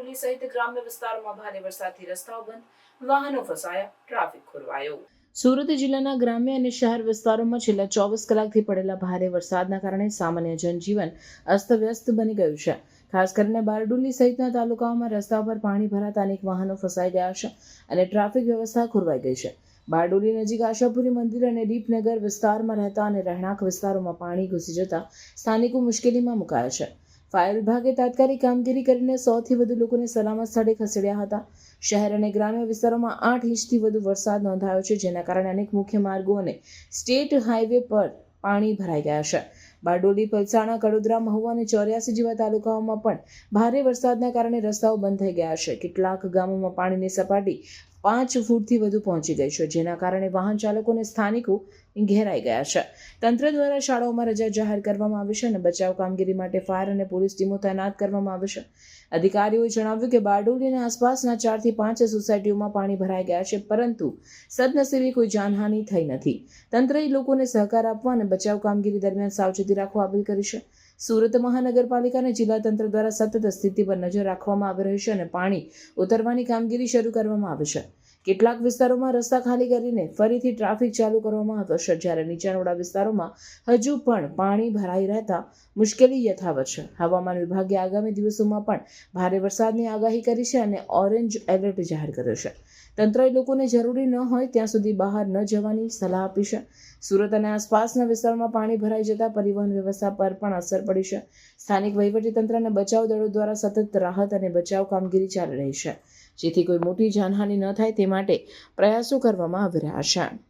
બારડોલી સહિત ગ્રામ્ય વિસ્તારોમાં ભારે વરસાદથી રસ્તાઓ બંધ, વાહનો ફસાયા, ટ્રાફિક ખોરવાયો. સુરત જિલ્લાના ગ્રામ્ય અને શહેર વિસ્તારોમાં છેલ્લા ચોવીસ કલાકથી પડેલા ભારે વરસાદના કારણે સામાન્ય જનજીવન અસ્તવ્યસ્ત બની ગયું છે. ખાસ કરીને બારડોલી સહિતના તાલુકાઓમાં રસ્તા પર પાણી ભરાતા અનેક વાહનો ફસાઈ ગયા છે અને ટ્રાફિક વ્યવસ્થા ખોરવાઈ ગઈ છે. બારડોલી નજીક આશાપુરી મંદિર અને દીપનગર વિસ્તારમાં રહેતા અને રહેણાંક વિસ્તારોમાં પાણી ઘૂસી જતા સ્થાનિકો મુશ્કેલીમાં મુકાયા છે. ફાયર વિભાગે તાત્કાલિક કામગીરી કરીને સોથી વધુ લોકોને સલામત સ્થળે ખસેડ્યા હતા. શહેર અને ગ્રામ્ય વિસ્તારોમાં આઠ ઇંચથી વધુ વરસાદ નોંધાયો છે, જેના કારણે અનેક મુખ્ય માર્ગો અને સ્ટેટ હાઈવે પર પાણી ભરાઈ ગયા છે. બારડોલી, પલસાણા, કડોદરા, મહુવા અને ચોર્યાસી જેવા તાલુકાઓમાં પણ ભારે વરસાદના કારણે રસ્તાઓ બંધ થઈ ગયા છે. કેટલાક ગામોમાં પાણીની સપાટી પાંચ ફૂટથી વધુ પહોંચી ગઈ છે, જેના કારણે વાહન ચાલકો અને સ્થાનિકો ઘેરાઈ ગયા છે. તંત્ર દ્વારા શાળાઓમાં રજા જાહેર કરવામાં આવી છે અને બચાવ કામગીરી માટે ફાયર અને પોલીસ ટીમો તૈનાત કરવામાં આવી છે. અધિકારીઓએ જણાવ્યું કે બારડોલી અને આસપાસના ચારથી પાંચ સોસાયટીઓમાં પાણી ભરાઈ ગયા છે, પરંતુ સદનસીબે કોઈ જાનહાનિ થઈ નથી. તંત્રએ લોકોને સહકાર આપવા અને બચાવ કામગીરી દરમિયાન સાવચેતી રાખવા અપીલ કરી છે. સુરત મહાનગરપાલિકા અને જિલ્લા તંત્ર દ્વારા સતત સ્થિતિ પર નજર રાખવામાં આવી રહી છે અને પાણી ઉતરવાની કામગીરી શરૂ કરવામાં આવી છે. કેટલાક વિસ્તારોમાં રસ્તા ખાલી કરીને ફરીથી ટ્રાફિક ચાલુ કરવામાં આવ્યો છે. જ્યારે નીચાણવાળા વિસ્તારોમાં હજુ પણ પાણી ભરાઈ રહેતા મુશ્કેલી યથાવત છે. હવામાન વિભાગે આગામી દિવસોમાં પણ ભારે વરસાદની આગાહી કરી છે અને ઓરેન્જ એલર્ટ જાહેર કર્યો છે. તંત્રએ લોકોને જરૂરી ન હોય ત્યાં સુધી બહાર ન જવાની સલાહ આપી છે. સુરત અને આસપાસના વિસ્તારોમાં પાણી ભરાઈ જતા પરિવહન વ્યવસ્થા પર પણ અસર પડી છે. સ્થાનિક વહીવટીતંત્ર અને બચાવ દળો દ્વારા સતત રાહત અને બચાવ કામગીરી ચાલી રહી છે. જેથી કોઈ મોટી જાનહાનિ ન થાય તે માટે પ્રયાસો કરવામાં આવી રહ્યા છે